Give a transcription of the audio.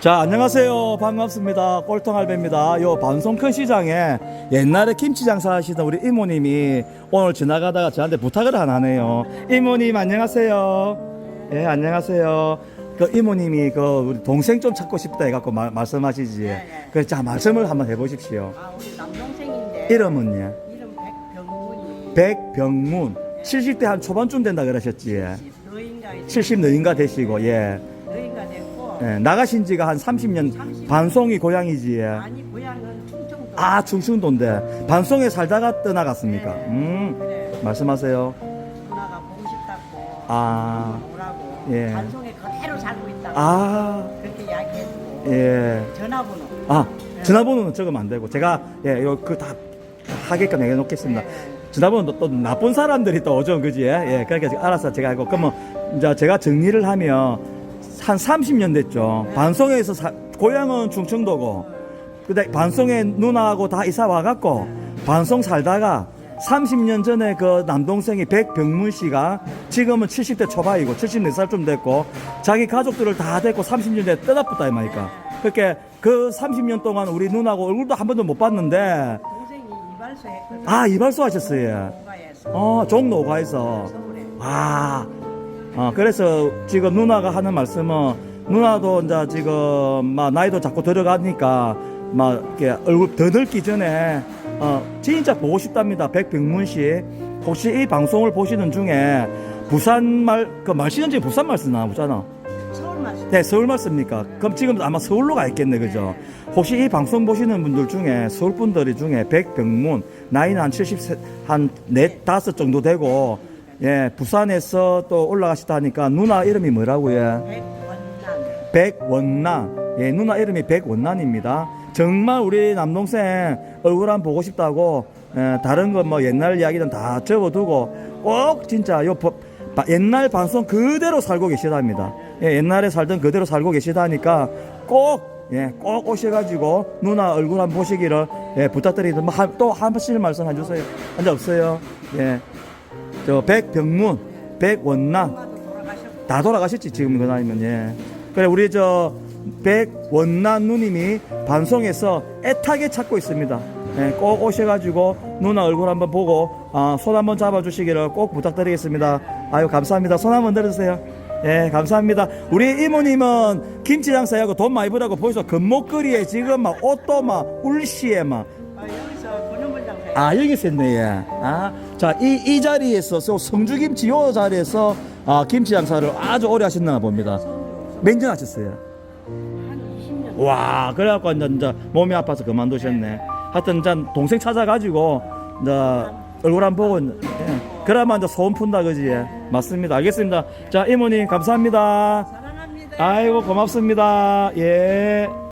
자, 안녕하세요. 반갑습니다. 꼴통 할배입니다. 요 반송큰 시장에 옛날에 김치 장사하시던 우리 이모님이 오늘 지나가다가 저한테 부탁을 하나 하네요. 이모님, 안녕하세요. 예, 안녕하세요. 그 이모님이 그 우리 동생 좀 찾고 싶다 해갖고 마- 말씀하시지. 네, 네. 그래서 자, 말씀을 한번 해보십시오. 아 우리 남동생인데 이름은요? 이름 백병문이 백병문. 70대 한 초반쯤 된다 그러셨지. 너인가 70 너인가 되시고, 예. 예, 나가신 지가 한 30년, 반송이 고향이지. 예. 아니 고향은 충청도 아, 충청도인데. 반송에 살다가 떠나갔습니까? 네. 음, 그래 말씀하세요. 누나가 보고 싶다고 아, 오라고 예. 반송에 그대로 살고 있다고 아, 그렇게 이야기해주고 예. 전화번호 아, 전화번호는 적으면 안 되고. 제가, 예, 요, 그 다 하게끔 해놓겠습니다. 네. 전화번호 또 나쁜 사람들이 또 오죠, 그지? 예, 그렇게 알아서 제가 알고. 그러면, 이제 제가 정리를 하면 한 30년 됐죠. 네. 반송에서 사, 고향은 충청도고, 근데 반송에 누나하고 다 이사 와갖고, 반송 살다가 30년 전에 그 남동생이 백병문 씨가 지금은 70대 초반이고 74살쯤 됐고 자기 가족들을 다 데리고 30년 전에 떠나붙다 이 말이까. 그렇게 그 30년 동안 우리 누나하고 얼굴도 한 번도 못 봤는데 동생이 이발소 했거든 아 이발소 하셨어요. 농가에서 어 종로가에서 서울에 아, 어, 그래서 지금 누나가 하는 말씀은 누나도 이제 지금 막 나이도 자꾸 들어가니까 막 이렇게 얼굴 더 늙기 전에 어, 진짜 보고 싶답니다. 백병문 씨. 혹시 이 방송을 보시는 중에 부산 말, 그 말씨는 지금 부산 말 쓰나 보잖아. 서울만 쓰 네, 서울 말습니까? 그럼 지금 아마 서울로 가 있겠네, 그죠? 혹시 이 방송 보시는 분들 중에 서울 분들이 중에 백병문 나이는 한 70세 한넷 다섯 정도 되고 예 부산에서 또 올라가시다 하니까 누나 이름이 뭐라고요? 백원난 백원난 예 누나 이름이 백원난입니다. 정말 우리 남동생 얼굴 한번 보고 싶다고 예, 다른 거 뭐 옛날 이야기는 다 접어두고 꼭 진짜 요 버- 바- 옛날 방송 그대로 살고 계시답니다. 예, 옛날에 살던 그대로 살고 계시다니까 꼭 예, 꼭 오셔가지고 누나 얼굴 한번 보시기를 예, 부탁드리는데 뭐또한 번씩 말씀해 주세요. 한적 없어요. 예, 저 백병문, 돌아가셨고 다 돌아가셨지 지금 그 나이면 예. 그래 우리 저 백원난 누님이 반송에서 애타게 찾고 있습니다. 예, 꼭 오셔가지고 누나 얼굴 한번 보고 아, 손 한번 잡아주시기를 꼭 부탁드리겠습니다. 아유 감사합니다. 손 한번 들으세요. 예, 감사합니다. 우리 이모님은 김치 장사하고 돈 많이 벌라고 벌써 금목걸이에 지금 막 옷도 막 울시에 막 아 여기 있었네 예. 아, 자, 이, 이 자리에서 저 성주김치 요 자리에서 아, 김치 장사를 아주 오래 하셨나 봅니다. 몇년 하셨어요? 한 20년 와, 그래갖고 이제, 이제 몸이 아파서 그만두셨네. 하여튼 이제 동생 찾아가지고 이제 얼굴 한번 보고 예. 그러면 이제 소원 푼다 그지? 예. 맞습니다. 알겠습니다. 자, 이모님 감사합니다. 사랑합니다. 아이고 고맙습니다. 예.